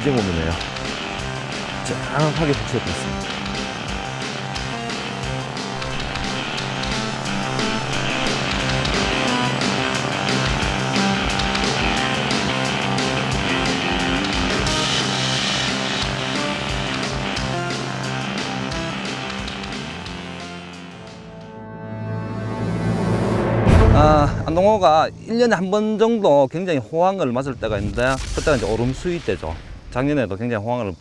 보징오면네요. 정확하게 붙여졌습니다. 아, 안동호가 1년에 한 번 정도 굉장히 호황을 맞을 때가 있는데 그때가 이제 오름 수위 때죠. 작년에도 굉장히 호황을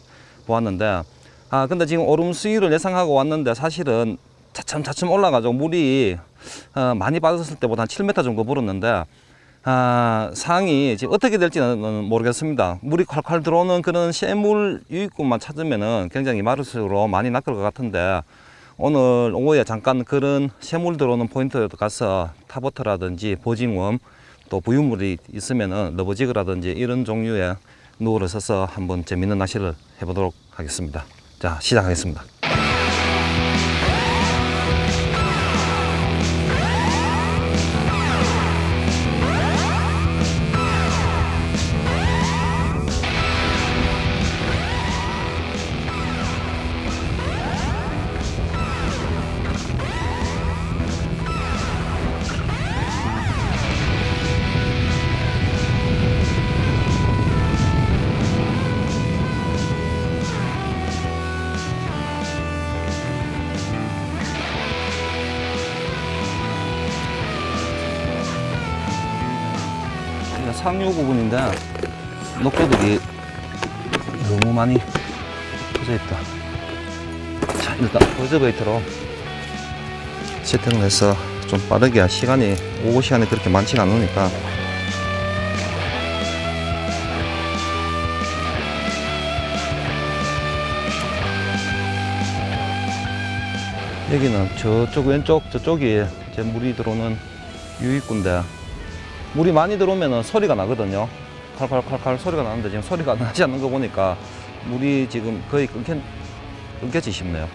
보았는데 아, 근데 지금 오름 수위를 예상하고 왔는데 사실은 차츰 차츰 올라가죠. 물이 어, 많이 빠졌을 때보다 한 7m 정도 불었는데 아, 상황이 지금 어떻게 될지는 모르겠습니다. 물이 콸콸 들어오는 그런 샘물 유입구만 찾으면은 굉장히 마르스로 많이 낚을 것 같은데 오늘 오후에 잠깐 그런 샘물 들어오는 포인트에 가서 타보트라든지 보징웜 또 부유물이 있으면은 러버지그라든지 이런 종류의 누어를 써서 한번 재밌는 낚시를 해보도록 하겠습니다. 자 시작하겠습니다. 부분인데 녹조들이 너무 많이 퍼져 있다. 자 일단 버즈베이트로 세팅을 해서 좀 빠르게 시간이 오고 시간이 그렇게 많지가 않으니까 여기는 저쪽 왼쪽 저쪽이 제 물이 들어오는 유입구인데 물이 많이 들어오면 소리가 나거든요. 칼칼칼칼 소리가 나는데 지금 소리가 나지 않는 거 보니까 물이 지금 거의 끊겨, 끊겨지 싶네요.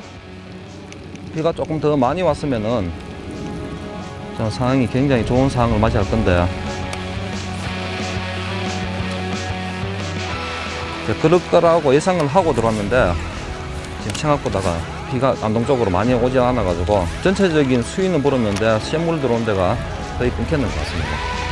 비가 조금 더 많이 왔으면은 저 상황이 굉장히 좋은 상황을 맞이할 건데 그럴 거라고 예상을 하고 들어왔는데 지금 생각보다가 비가 안동쪽으로 많이 오지 않아 가지고 전체적인 수위는 불었는데 샘물 들어온 데가 거의 끊겼는 것 같습니다.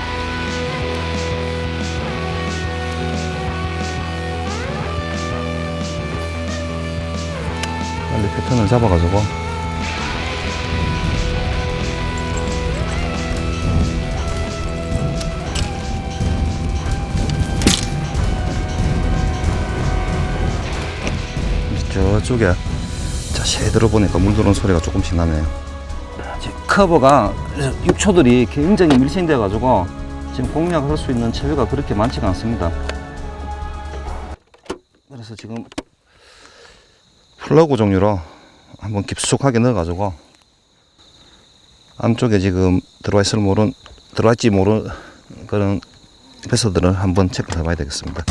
패턴을 잡아가지고. 저쪽에 자세히 들어보니까 물 들어오는 소리가 조금씩 나네요. 지금 커버가 육초들이 굉장히 밀신돼 가지고 지금 공략할 수 있는 체외가 그렇게 많지가 않습니다. 그래서 지금 플러그 종류로 한번 깊숙하게 넣어가지고 안쪽에 지금 들어와 있을 모른 들어왔지 모르는 그런 배서들을 한번 체크해 봐야 되겠습니다.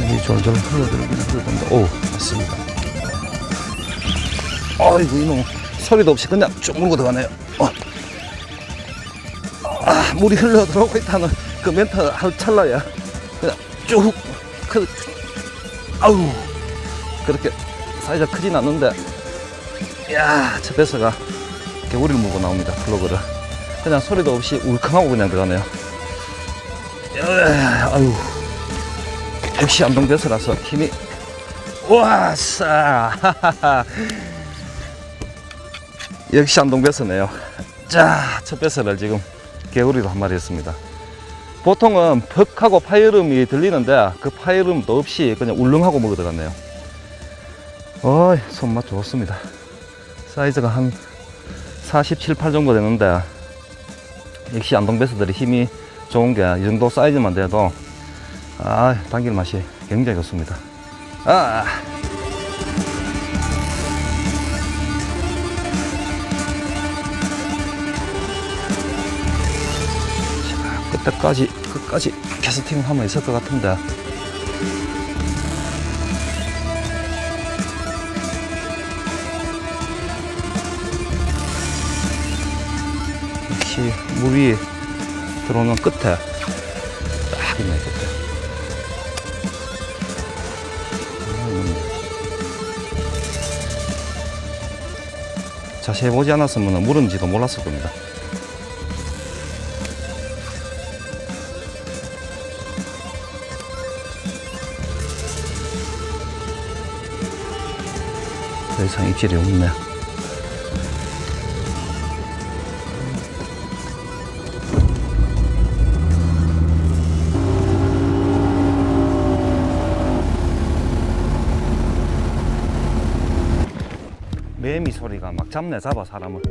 여기 졸졸 흘러들어오긴 흘러든다. 오, 맞습니다. 아이고 이놈 소리도 없이 그냥 쭉 물고 들어가네요. 어. 아 물이 흘러 들어오고 있다는 그 멘트 할 찰나야. 그냥 쭉 그, 아우. 그렇게 사이즈가 크진 않는데 이야 저 배서가 개구리를 물고 나옵니다 플로그를. 그냥 소리도 없이 울컥하고 그냥 들어가네요. 이야, 아유. 역시 안동 배서라서 힘이 와 싸 역시 안동 배서네요. 자, 첫 배서를 지금 개구리로 한 마리 했습니다. 보통은 퍽하고 파이름이 들리는데 그 파이름도 없이 그냥 울릉하고 먹어 들어갔네요. 어이, 손맛 좋습니다. 사이즈가 한 47, 8 정도 되는데 역시 안동 배서들이 힘이 좋은 게 이 정도 사이즈만 돼도 아, 당길 맛이 굉장히 좋습니다. 아, 끝까지 끝까지 캐스팅을 하면 있을 것 같은데. 역시 물이 들어오는 끝에 딱 있네 끝에 음. 자세히 보지 않았으면 물은지도 몰랐을 겁니다. 더 이상 입질이 없네. 매미 소리가 막 잡네 잡아 사람을.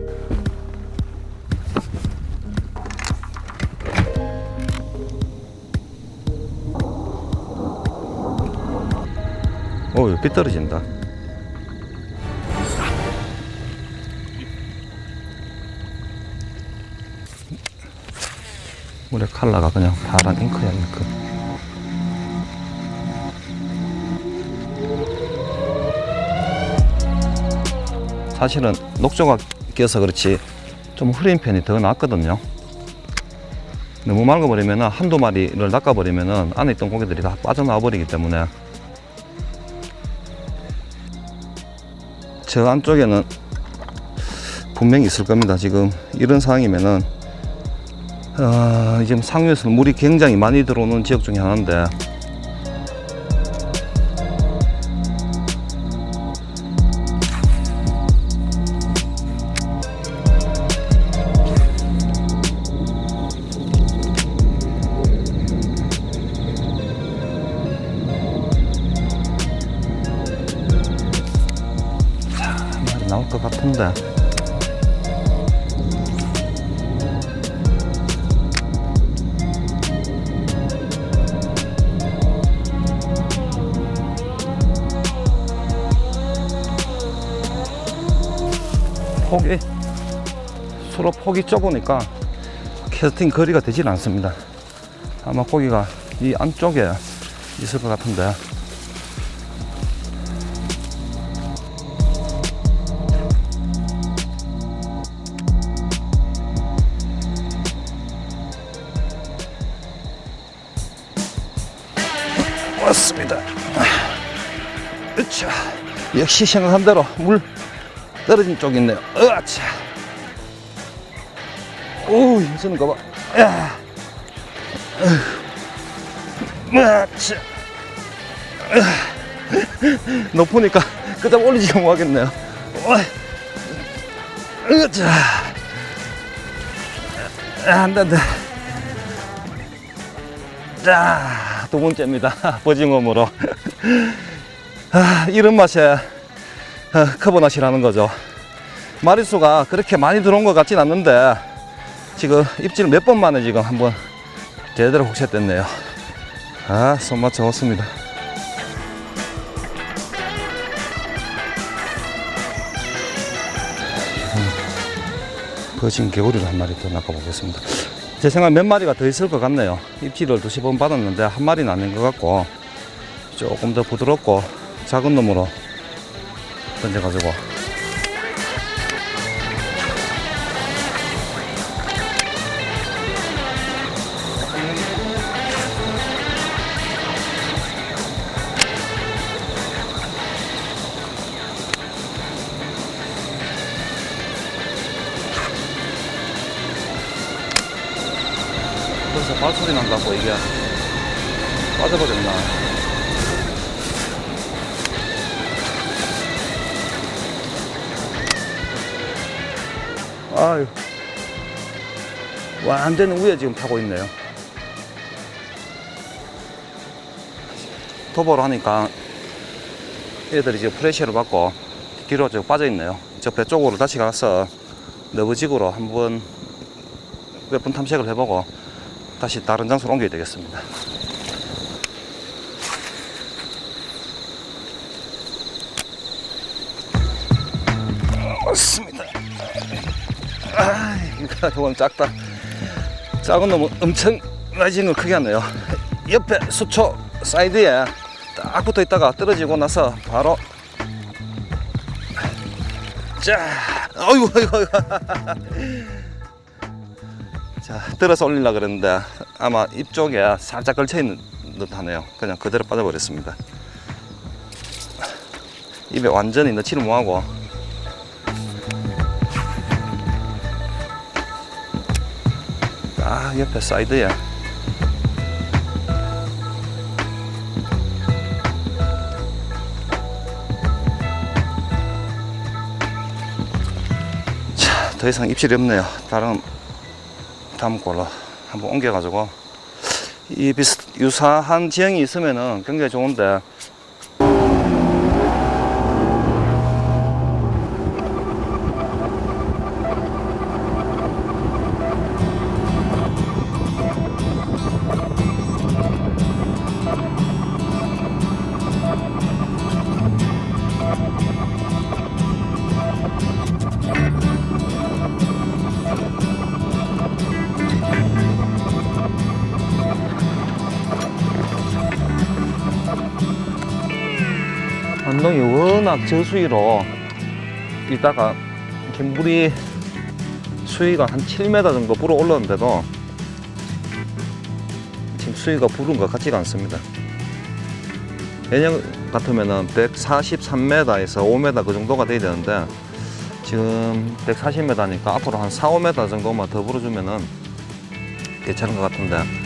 어, 빗 떨어진다. 물의 컬러가 그냥 파란 잉크야 잉크. 사실은 녹조가 껴서 그렇지 좀 흐린 편이 더 낫거든요. 너무 맑아버리면 한두 마리를 낚아버리면 안에 있던 고기들이 다 빠져나와 버리기 때문에 저 안쪽에는 분명히 있을 겁니다. 지금 이런 상황이면은 아, 지금 상류에서 물이 굉장히 많이 들어오는 지역 중에 하나인데 폭이 좁으니까 캐스팅 거리가 되질 않습니다. 아마 고기가 이 안쪽에 있을 것 같은데 왔습니다. 으차 역시 생각한 대로 물 떨어진 쪽이 있네요. 으차. 오, 힘쓰는 거 봐. 야. 으차. 높으니까 끄덕 올리지 못하겠네요. 으차. 안 돼, 안 돼. 자, 두 번째입니다. 버징어으로. 아, 이런 맛에 어, 커버낫이라는 거죠. 마리수가 그렇게 많이 들어온 것 같진 않는데 지금 입질 몇 번 만에 지금 한번 제대로 혹set됐네요. 아, 손맛 좋습니다. 음, 거진 개구리를 한 마리 더 낚아보겠습니다. 제 생각 몇 마리가 더 있을 것 같네요. 입질을 두세 번 받았는데 한 마리는 아닌 것 같고 조금 더 부드럽고 작은 놈으로 던져가지고 그래서 발소리 난다고 이게 빠져버렸나. 아유. 완전 위에 지금 타고 있네요. 도보로 하니까 얘들이 지금 프레시를 받고 뒤로 쭉 빠져 있네요. 저 배 쪽으로 다시 가서 너브직으로 한번 몇번 탐색을 해보고 다시 다른 장소로 옮겨야 되겠습니다 맞습니다 아, 이거 조금 작다. 작은 놈은 엄청 라이징을 크게 하네요. 옆에 수초 사이드에 딱 붙어 있다가 떨어지고 나서 바로 자, 어이구, 어이구. 자, 들어서 올리려 그랬는데 아마 입 쪽에 살짝 걸쳐 있는 듯 하네요. 그냥 그대로 빠져버렸습니다. 입에 완전히 넣지를 못하고. 아, 옆에 사이드에. 자, 더 이상 입질이 없네요. 다른 다음 걸로 한번 옮겨가지고 이 비슷 유사한 지형이 있으면은 굉장히 좋은데 워낙 저수위로 있다가 이렇게 물이 수위가 한 7m 정도 불어 올랐는데도 지금 수위가 부른 것 같지가 않습니다. 예년 같으면은 143m에서 5m 그 정도가 돼야 되는데 지금 140m니까 앞으로 한 4, 5m 정도만 더 불어주면은 괜찮은 것 같은데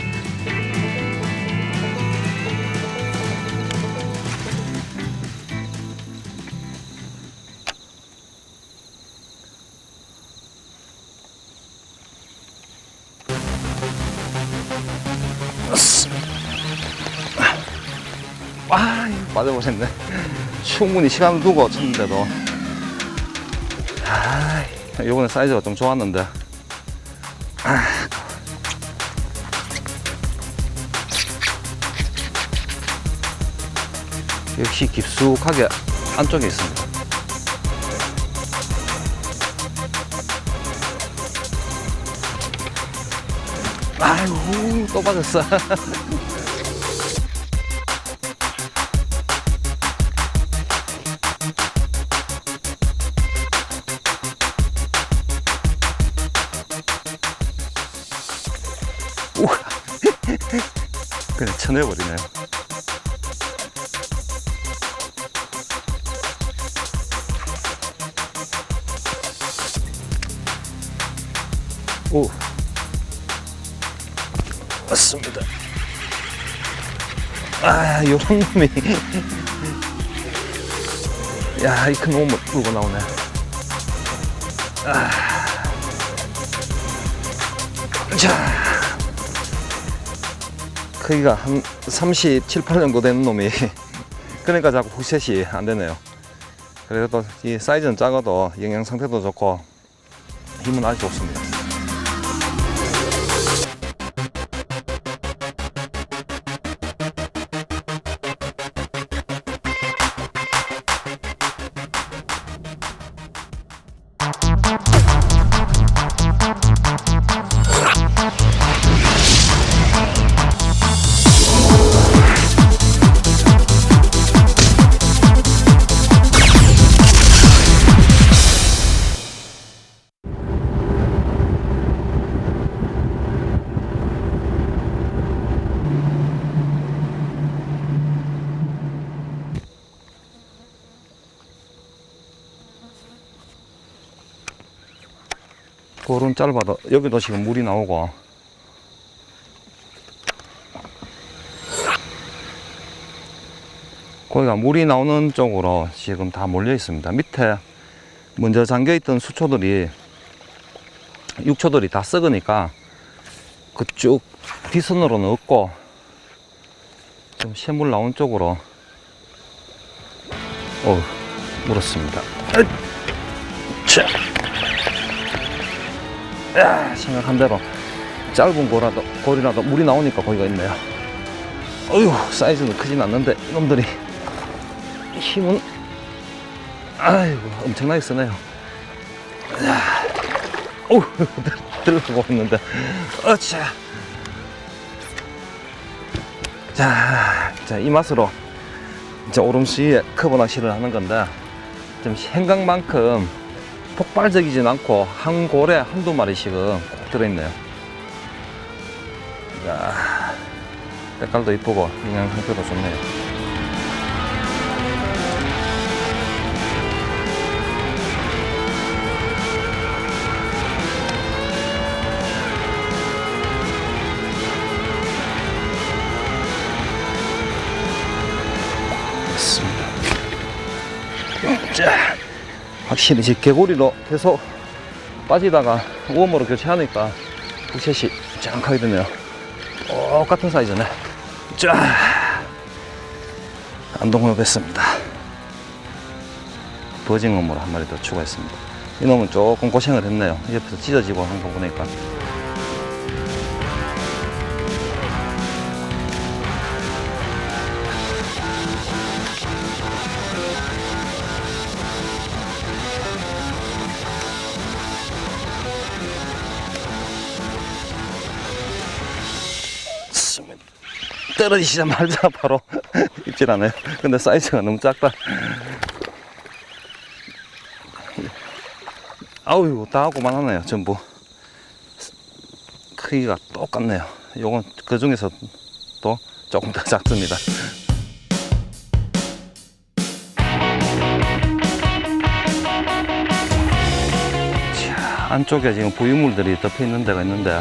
충분히 시간을 두고 쳤는데도. 아, 요번에 사이즈가 좀 좋았는데. 아. 역시 깊숙하게 안쪽에 있습니다. 아이고, 또 빠졌어. 그냥 쳐내버리네요. 오. 맞습니다. 아, 요런 놈이. 야, 이큰 놈을 풀고 나오네. 아. 자. 크기가 한 37, 8 정도 되는 놈이 그러니까 자꾸 푸셋이 안 되네요. 그래도 이 사이즈는 작아도 영양 상태도 좋고 힘은 아주 좋습니다. 그런 짧아도 여기도 지금 물이 나오고 거기가 물이 나오는 쪽으로 지금 다 몰려 있습니다. 밑에 먼저 잠겨 있던 수초들이 육초들이 다 썩으니까 그쭉 뒷선으로는 없고 좀 샘물 나온 쪽으로 어 물었습니다. 자. 야, 생각한 대로 짧은 고라도 고리라도 물이 나오니까 거기가 있네요. 어휴 사이즈는 크진 않는데 이놈들이 힘은 아이고 엄청나게 쓰네요. 야, 어우 들어가고 있는데 어차. 자, 자, 이 맛으로 이제 오름수위에 커버 낚시를 하는 건데 좀 생각만큼 폭발적이진 않고 한 골에 한두 마리씩은 꼭 들어있네요. 야, 색깔도 이쁘고 그냥 상태도 좋네요. 됐습니다. 자, 확실히 이제 개구리로 계속 빠지다가 웜으로 교체하니까 부셋이 짱하게 되네요. 똑같은 사이즈네. 자, 안동호 뵀습니다. 버징어물 한 마리 더 추가했습니다. 이놈은 조금 고생을 했네요. 옆에서 찢어지고 한 거 보니까. 떨어지자마자 바로 입질 하네요. 근데 사이즈가 너무 작다. 아우, 다 하고만 하네요, 전부. 크기가 똑같네요. 요건 그 중에서 또 조금 더 작습니다. 자, 안쪽에 지금 부유물들이 덮여 있는 데가 있는데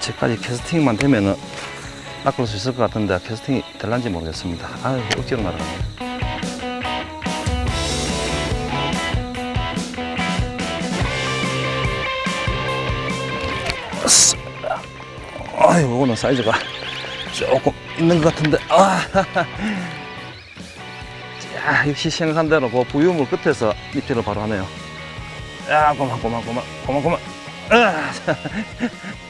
제까지 캐스팅만 되면은 낚을 수 있을 것 같은데 캐스팅이 될란지 모르겠습니다. 아유 억지로. 으쌰. 아유 이거는 사이즈가 조금 있는 것 같은데 아 자, 역시 생각한 대로 그 부유물 끝에서 밑으로 바로 하네요. 야, 고만, 고만, 고만, 고만, 고만.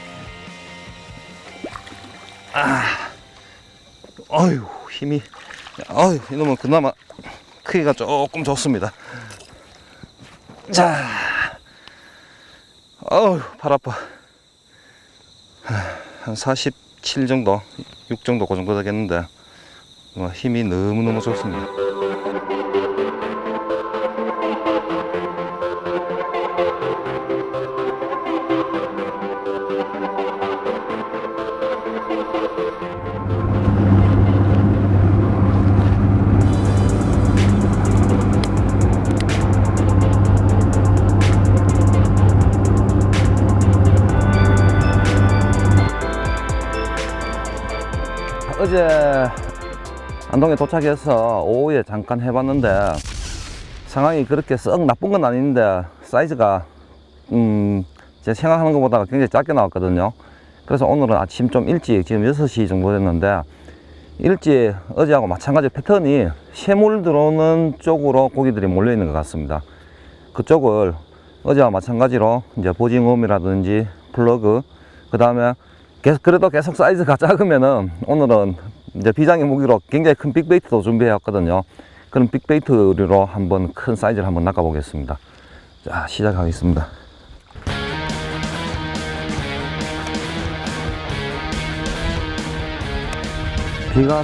아, 아, 어휴, 힘이, 어휴, 이놈은 그나마 크기가 조금 좋습니다. 자, 어휴, 팔 아파. 한 47 정도, 6 정도, 그 정도 되겠는데, 어, 힘이 너무너무 좋습니다. 어제 안동에 도착해서 오후에 잠깐 해봤는데 상황이 그렇게 썩 나쁜 건 아닌데 사이즈가 음, 제 생각하는 것보다 굉장히 작게 나왔거든요. 그래서 오늘은 아침 좀 일찍 지금 6시 정도 됐는데 일찍 어제하고 마찬가지 패턴이 샘물 들어오는 쪽으로 고기들이 몰려 있는 것 같습니다. 그쪽을 어제와 마찬가지로 이제 보징음이라든지 플러그 그 다음에 계속 그래도 계속 사이즈가 작으면은 오늘은 이제 비장의 무기로 굉장히 큰 빅베이트도 준비해 왔거든요. 그럼 빅베이트로 한번 큰 사이즈를 한번 낚아 보겠습니다. 자 시작하겠습니다. 비가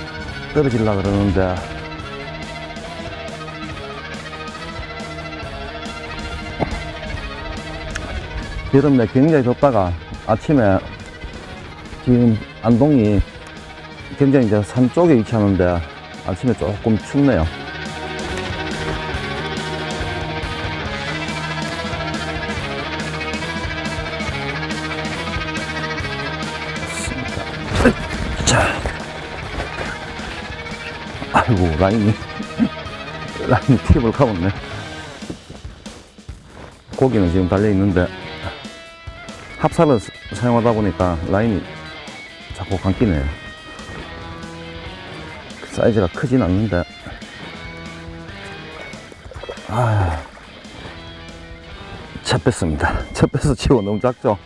떨어질라 그러는데 여름에 굉장히 덥다가 아침에 지금 안동이 굉장히 이제 산 쪽에 위치하는데 아침에 조금 춥네요. 자, 아이고 라인이 라인이 팁을 가봤네. 고기는 지금 달려 있는데 합사를 사- 사용하다 보니까 라인이 자꾸 감기네요. 사이즈가 크진 않는데. 아, 첫 뺐습니다. 첫 빼서 치고 너무 작죠?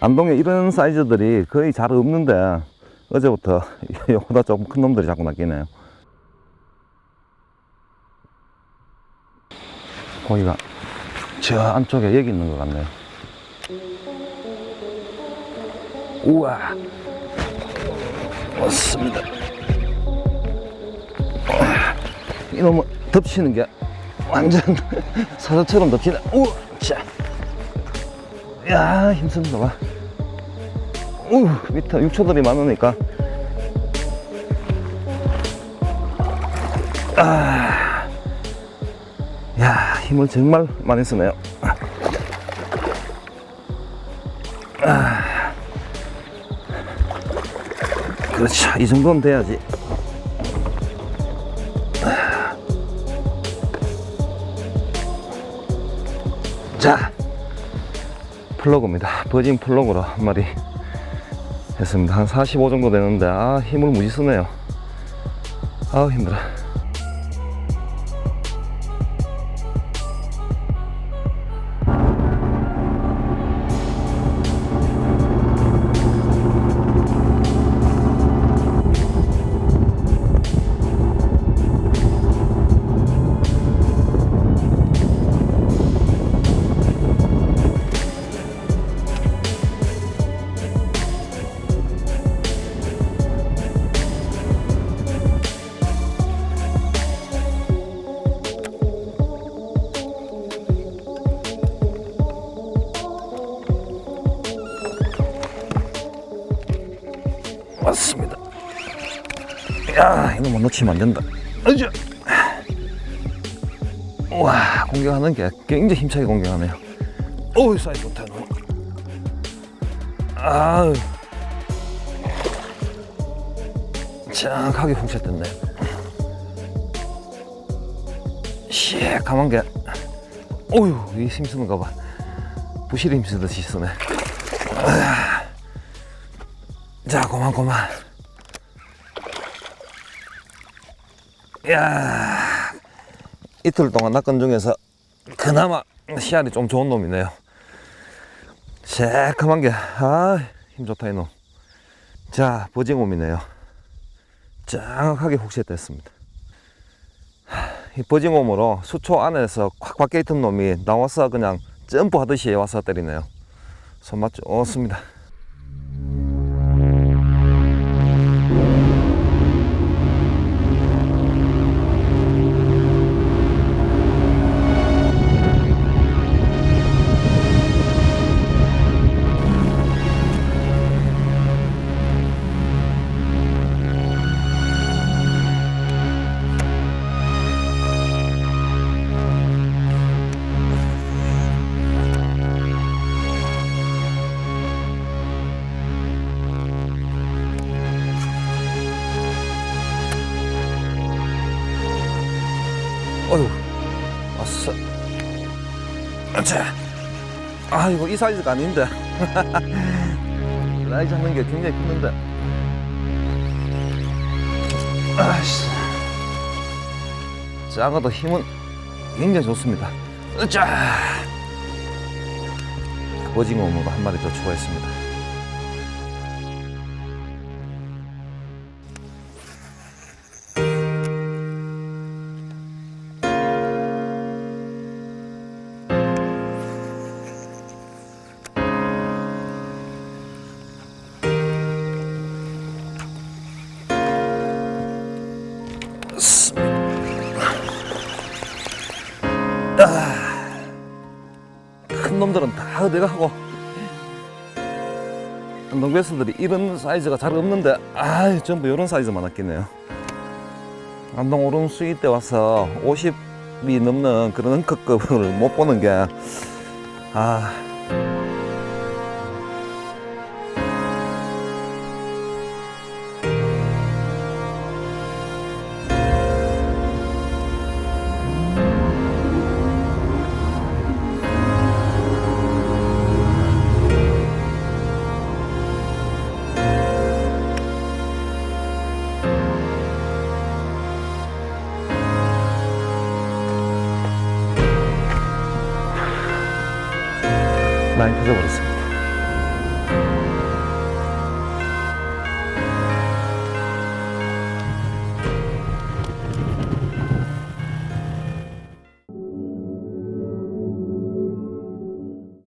안동에 이런 사이즈들이 거의 잘 없는데, 어제부터 이보다 조금 큰 놈들이 자꾸 낚이네요. 고기가 저 안쪽에 여기 있는 것 같네요. 우와. 맞습니다. 이놈은 덮치는 게 완전 사자처럼 덮치네. 우와, 자. 야, 힘쓴다 봐. 우, 밑에 육초들이 많으니까. 아, 야, 힘을 정말 많이 쓰네요. 아, 그렇죠. 이 정도는 돼야지. 자, 플러그입니다. 버진 플러그로 한 마리 했습니다. 한 45 정도 되는데, 아, 힘을 무지 쓰네요. 아우, 힘들어. 뭐 놓치면 안 된다. 으쌰. 와, 공격하는 게 굉장히 힘차게 공격하네요. 어우, 사이즈 좋다, 너. 아우. 정확하게 훅샷 됐네. 시커먼 게. 어휴, 이 힘쓰는 가 봐. 부실이 힘쓰듯이 쓰네. 자, 고만 고만. 야, 이틀 동안 낚은 중에서 그나마 씨알이 좀 좋은 놈이네요. 새까만 게, 아, 힘 좋다 이놈. 자, 버징홈이네요. 정확하게 훅셋됐습니다. 이 버징홈으로 수초 안에서 콱 박혀 있던 놈이 나와서 그냥 점프하듯이 와서 때리네요. 손맛 좋습니다. 아, 이거 이 사이즈가 아닌데. 라이 잡는 게 굉장히 컸는데. 아씨. 작아도 힘은 굉장히 좋습니다. 자, 오징어 어묵 한 마리 더 추가했습니다. 놈들은 다 내가 하고. 안동베스들이 이런 사이즈가 잘 없는데 아 전부 이런 사이즈만 아끼네요. 안동 오름 수위 때 와서 50이 넘는 그런 엉크급을 못 보는 게아